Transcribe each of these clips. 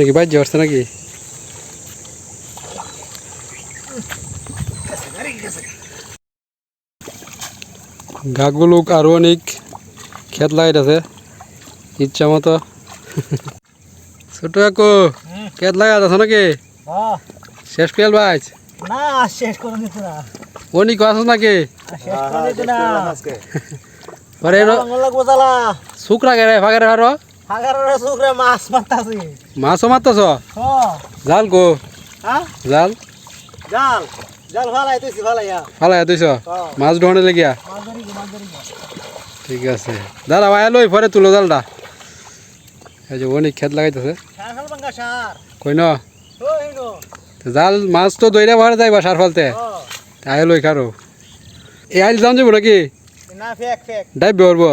নাকি বাইর যাচ্ছে নাকি? গাছগুলো আরও অনেক ক্ষেত লাগাইতেছে ইচ্ছা মতো। ছোট কাকু ক্ষেত লাগাইতেছ নাকি? হ্যাঁ শেষ পেল ভাই না শেষ করে নিতে না। অনেক আছ নাকি? শেষ করে নিতে না। পরে আঙুল লাগবো জ্বালা। শুকরা আরও হাগারের মাছ মারতাছি মাছও মারতেছ জাল গো হ্যাঁ জাল? জাল। জাল তুইছি তুইছ মাছ ঢোনে লেগিয়া? ঠিক আছে। দাদা ভাই লই পরে তুলো জালটা। এই যে অনেক ক্ষেত লাগাইতেছে। কই ন? জাল মাছ তো দইরা ভরে যাইবা সার ফালতে? তাই লই খারো এই আইল যাম যাব নাকি না ফেক ফেক ডাইব বেরবো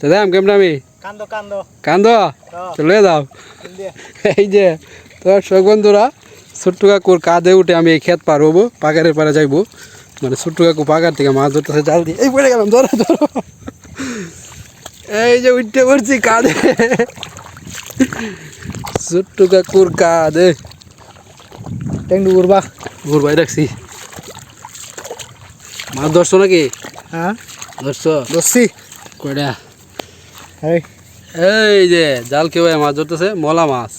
তো যাম কেমন আমি? কান্দো কান্দো। কান্দ? ও যাও। এই যে তোর সব বন্ধুরা ছোট্ট কাকুর কাঁধে উঠে আমি এই ক্ষেত পার হব পাকারের পারে যাইবো। মানে ছোট্ট কাকু পাকার থেকে মাছ ধরতেছে জাল দিয়ে। এই পড়ে গেলাম ধরো ধরো। এই যে উঠতে পড়ছি কাঁধে। ছোট্ট কাকুর কাঁধে। উড়বা ওর ভাই রাখছি। মাছ ধরছো নাকি? হ্যাঁ। ধরছো? দস্যি কয়টা? এই এই যে জাল কেউ মাছ ধরতেছে? মলা মাছ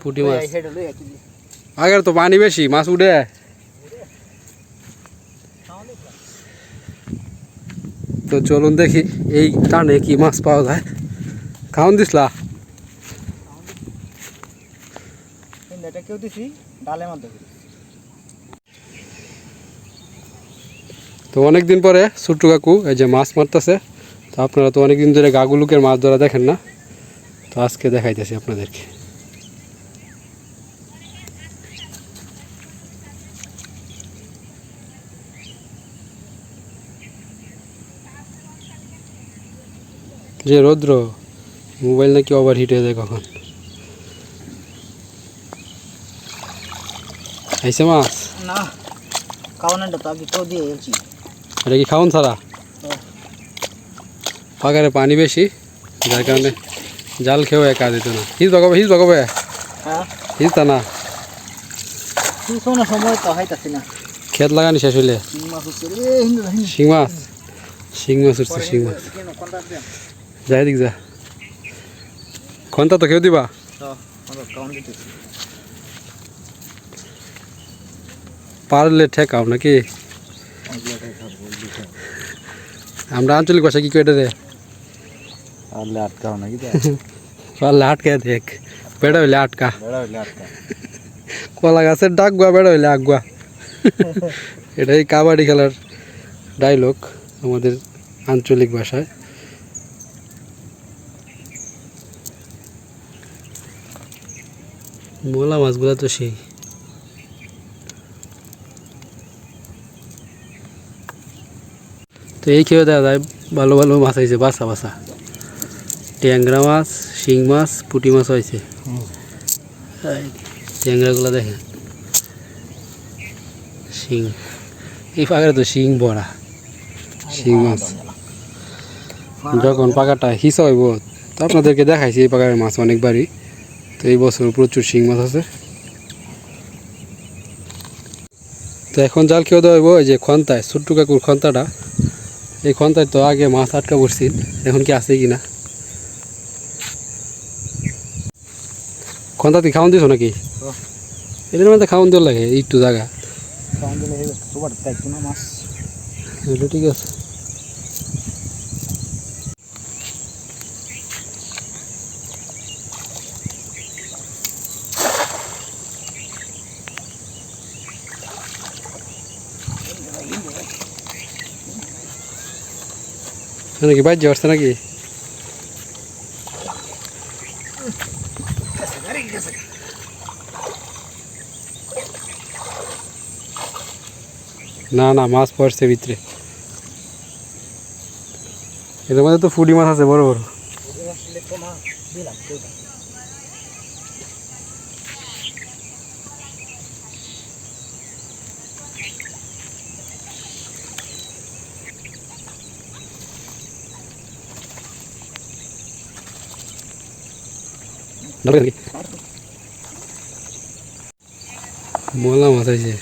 পুঁটি মাছ। আগের তো পানি বেশি মাছ উঠে। তো চলুন দেখি এই টানে কি মাছ পাওয়া যায়। খাওয়ান দিসলা কেউ দিছি ডালে মধ্যে তো অনেক দিন পরে ছোট্টু কাকু, এই যে মাছ মারতেছে, তো আপনারা তো অনেক দিন ধরে গাগুলুকের মাছ ধরা দেখেন না। তো আজকে দেখাইতেছি আপনাদেরকে। যে রৌদ্র, মোবাইল নাকি ওভার হিট হয়ে যায় কখন? আইসে মাছ? না কাউনানটা তো আগে কেউ দিয়ে গেছি। এটা কি খাওন হ্যাঁ। পাকারে পানি বেশি যার কারণে জাল খেয়েও একা দিত না। হিজ বাগাবে হিজ বাগাবে। হ্যাঁ। না। সময় তো হাইতাছি না। ক্ষেত লাগানি শেষ হইলে। শিং মাছ শিং মাছ? উঠছে শিং মাছ। যাই দিক যা। খন্তা তো কেউ দিবা? পারলে ঠেকাও নাকি? আমরা আঞ্চলিক ভাষা কি কেটে রে? আলে আটকাও নাকি পারলে আটকে দেখ বেড়া হইলে আটকা। কলা গাছের ডাকগুয়া বেড়া হইলে আগুয়া এটাই কাবাডি খেলার ডায়লগ আমাদের আঞ্চলিক ভাষায়। মোলা মাছগুলো তো সেই। তো এই খেয়ে দেওয়া যায়, ভালো ভালো মাছ হয়েছে বাসা বাসা ট্যাংরা মাছ, শিং মাছ, পুঁটি মাছ হয়েছে। ট্যাংরাগুলো দেখেন। শিং, এই পাকারে তো শিং বড়া, শিং মাছ। যখন পাকাটা হিসা হইব, তো আপনাদেরকে দেখাইছি এই পাকারের মাছ অনেকবারই। তো এই বছর প্রচুর শিং মাছ আছে। তো এখন জাল খেয়ে দেওয়া হইব, এই যে খন্তায়, ছোট্ট কাকুর খন্তাটা। এই খন্তায় তো আগে মাছ আটকা পড়ছিল এখন কি আছে কি না খন্তা তুই খাওয়ান দিছ নাকি? হ্যাঁ। এদের মধ্যে খাওয়ান দেওয়া লাগে একটু জায়গা কাউন্ট দিলে ঠিক আছে। নাকি বাইর যাচ্ছে নাকি না না মাছ পড়ছে ভিতরে এর মধ্যে তো ফুডি মাছ আছে বড় বড় ধরে নাকি? মোলা মাছ আছে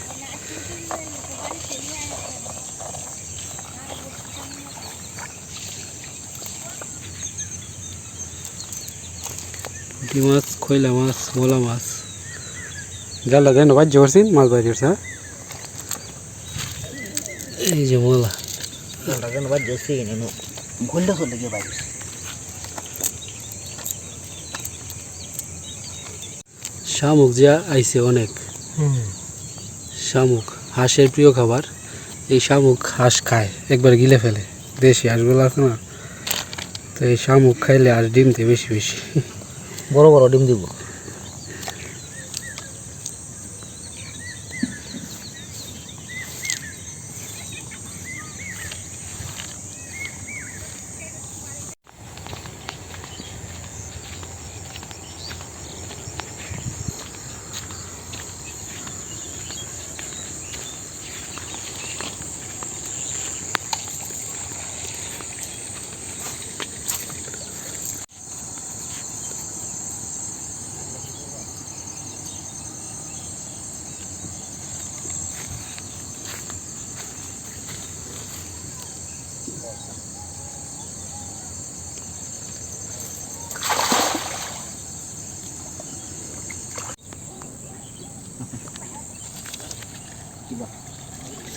মাছ? খৈলা মাছ, মোলা মাছ। জালটা দেন বাজ্য করছেন মাছ করছে হ্যাঁ? এই যে মোলা। লাগানো বাদ যাচ্ছে কিনে গোলটা চলে গিয়ে বাইরে শামুক যা আইছে অনেক। শামুক হাঁসের প্রিয় খাবার। এই শামুক হাঁস খায় একবার গিলে ফেলে। দেশি হাঁসগুলো আছে না? তো এই শামুক খাইলে আর ডিম দেয় বেশি বেশি। বড় বড় ডিম দিব।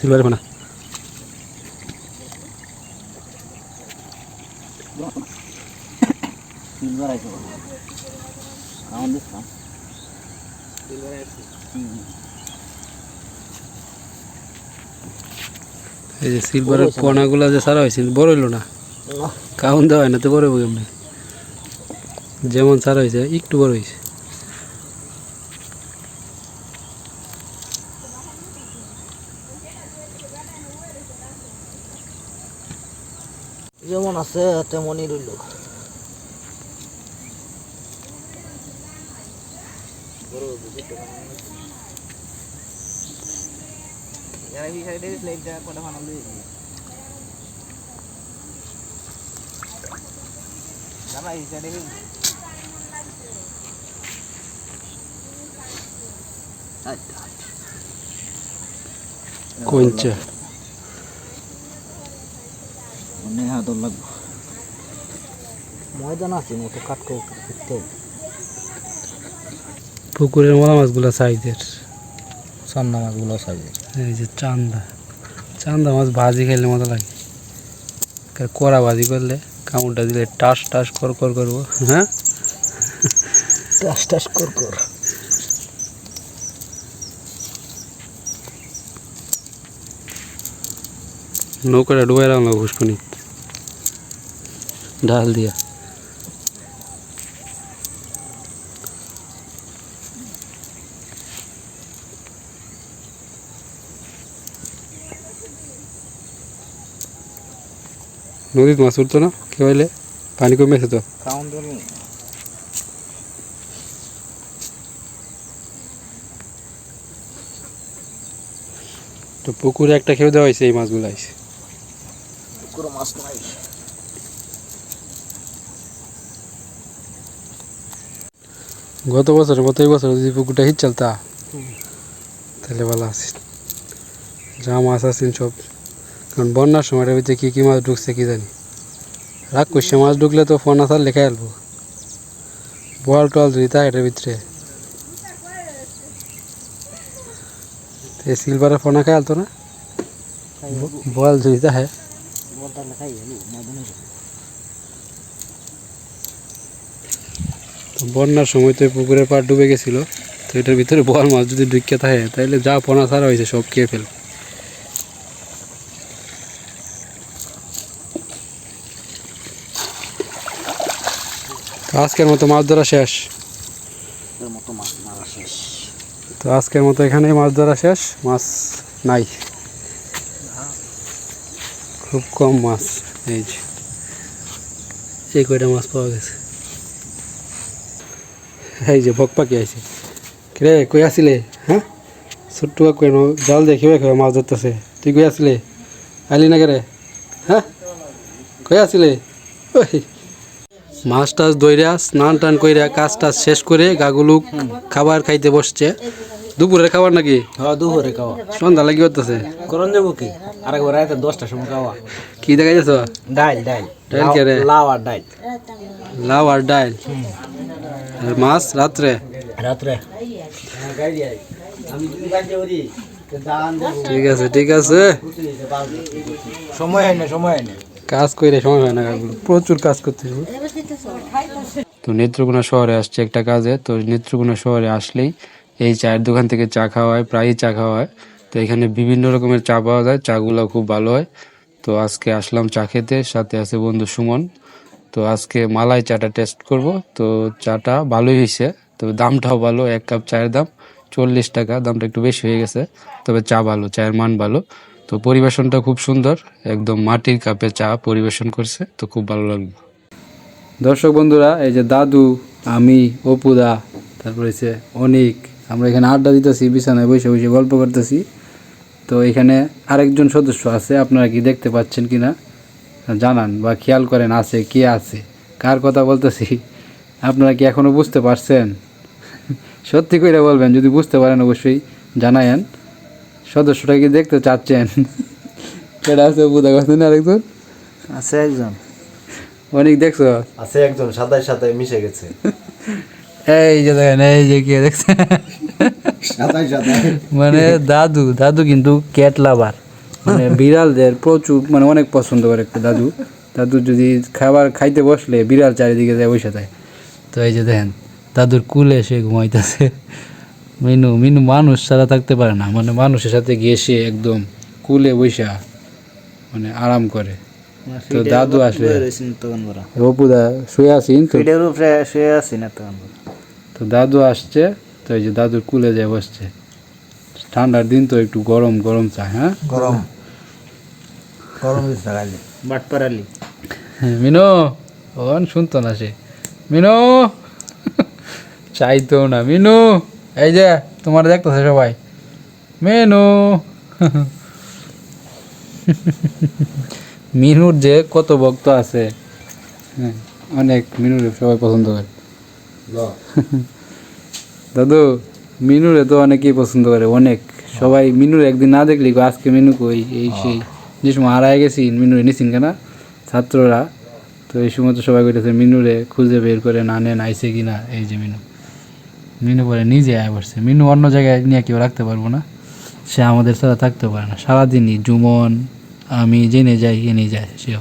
সিলভার ফোনা সিলভার আছে। এই যে সিলভারের পোনাগুলো যে সারা হয়েছে বড় হইল না? কাউন দেওয়া হয় না তো বড় হইব কেমনি যেমন সারা হয়েছে একটু বড় হয়েছে যেমন আছে তেমনই রইল। কঞ্চা অনেক আদর লাগবে। ময়দান আছে মতো কাট করে করতে পুকুরের মোলা মাছগুলো সাইজের। সান্না মাছগুলো সাইজে এই যে চান্দা। চান্দা মাছ ভাজি খেলে মতো লাগে। কড়া ভাজি করলে কামড়টা দিলে টাস টাস কর কর করব। হ্যাঁ? টাস টাস কর কর। নৌকাটা ডুবাই রাখলাম ঘুষকুনি ডাল দিয়া। নদীত মাছ উঠতো না? কি হইলে পানি কমেছে তো। কাউন দিল তো পুকুরে একটা খেয়ে দেওয়া হয়েছে এই মাছগুলো আইসে পুরো মাছ নাই। গত বছরের মতো এই বছর যদি পুকুরটা হিট চলতা তাহলে ভালো আছে যা মাছ আছেন সব কারণ বন্যার সময়টার ভিতরে কী কী মাছ ঢুকছে কি জানি। রাগ করছে, মাছ ঢুকলে তো ফোন আসার লেখা আলবো। বল টল যদি তা এটার ভিতরে। সিলভারের ফোনা খাই আলতো না? বল যদি তা বন্যার সময় তো পুকুরের পাড় ডুবে গেছিল, তো এটার ভিতরে বল মাছ যদি ঢুকে থাকে তাহলে যা পোনা ছাড়া হয়েছে সব খেয়ে ফেল। আজকের মতো মাছ ধরা শেষ। মাছ তো আজকের মতো এখানেই মাছ ধরা শেষ। মাছ নাই। খুব কম মাছ এই যে। এই কয়টা মাছ পাওয়া গেছে? এই যে ভক পাখি আছে রে কই আসিলে? হ্যাঁ? ছোট্ট কই জাল দিয়ে খেয়ে মাছ ধরতেছে? তুই কই আসিলে? আইলি না রে হ্যাঁ? কই আসিলে? ওই। মাছ টাছ দইরা স্নান টান কইরা কাজ টাজ শেষ করে গাগুলুক খাবার খাইতে বসছে। দুপুরে খাবার নাকি? হ্যাঁ দুপুরে খাওয়া সন্ধ্যা লাগি হতেছে করন যাব কি? আরেকবার রাতে দশটার সময় খাওয়া। কি দেখা যাচ্ছ ডাইল ডাইল। ডাইল কে রে? লাউ আর ডাইল। লাউ আর ডাইল? মাছ রাত্রে? রাত্রে। ঠিক আছে ঠিক আছে। সময় হয় না সময় হয় না কাজ করে সময় হয় না প্রচুর কাজ করতে তো নেত্রকোনা শহরে আসছে একটা কাজে। তো নেত্রকোনা শহরে আসলেই এই চায়ের দোকান থেকে চা খাওয়া হয়, প্রায়ই চা খাওয়া হয়। তো এখানে বিভিন্ন রকমের চা পাওয়া যায়, চাগুলো খুব ভালো হয়। তো আজকে আসলাম চা খেতে, সাথে আছে বন্ধু সুমন। তো আজকে মালাই চাটা টেস্ট করব। তো চাটা ভালোই হয়েছে, তবে দামটাও ভালো, এক কাপ চায়ের দাম চল্লিশ টাকা, দামটা একটু বেশি হয়ে গেছে। তবে চা ভালো, চায়ের মান ভালো। তো পরিবেশনটা খুব সুন্দর, একদম মাটির কাপে চা পরিবেশন করছে, তো খুব ভালো লাগল। দর্শক বন্ধুরা, এই যে দাদু, আমি, অপুদা, তারপরে হচ্ছে অনিক, আমরা এখানে আড্ডা দিতেছি, বিছানায় বসে বসে গল্প করতেছি। তো এখানে আরেকজন সদস্য আছে, আপনারা কি দেখতে পাচ্ছেন কি না জানান বা খেয়াল করেন, আছে কে আছে? কার কথা বলতেছি? আপনারা কি এখনও বুঝতে পারছেন? সত্যি করে বলবেন, যদি বুঝতে পারেন অবশ্যই জানায়েন। সদস্যটা কি দেখতে চাচ্ছেন। কেডা আছে বুধা করছেন আরেকজন? আছে একজন। অনেক দেখছ? আছে একজন সাদায় সাদায় মিশে গেছে। এই যে দেখেন এই যে কে দেখছে? সাদায় সাদায়। মানে দাদু দাদু কিন্তু ক্যাট লাভার মানে বিড়ালদের প্রচুর মানে অনেক পছন্দ করে একটা দাদু। দাদু যদি খাবার খাইতে বসলে বিড়াল চারিদিকে যায় বসে থাকে তো এই যে দেখেন দাদুর কুলে সে ঘুমাইতেছে। মিনু মিনু মানুষ ছাড়া থাকতে পারে না। মানে মানুষের সাথে গিয়ে সে একদম কুলে বৈশা মানে আরাম করে। তো দাদু আসলে তখন বড়। অপুদা শুয়ে আছেন তো? শুয়ে আছি না তখন তো দাদু আসছে তো এই যে দাদুর কুলে যায় বসছে। ঠান্ডার দিন তো একটু গরম গরম চা হ্যাঁ? গরম। গরম দিচ্ছে খালি বাট পারালি হ্যাঁ, মিনো ওন শুনতো না সে। মিনো চাইতো না মিনু। এই যে, তোমার দেখতেছে সবাই। মেনু। মিনুর যে কত ভক্ত আছে। হ্যাঁ অনেক মিনুর সবাই পছন্দ করে। দাদু, মিনুরে তো অনেকেই পছন্দ করে, অনেক। সবাই মিনুর একদিন না দেখলি আজকে মিনু কই? এই সেই যে সময় হারায় গেছি, মিনুরে নিছিন কেনা? ছাত্ররা। তো এই সময় তো সবাই কইতেছে, মিনুরে খুঁজে বের করে না নেন আইসে কিনা, এই যে মিনু। মিনু পরে নিজে আয় পড়ছে মিনু অন্য জায়গায় নিয়ে কেউ রাখতে পারব না। সে আমাদের সাথে থাকতে পারে না। সারাদিনই জুমন, আমি জেনে যাই, এনে যায় সেও।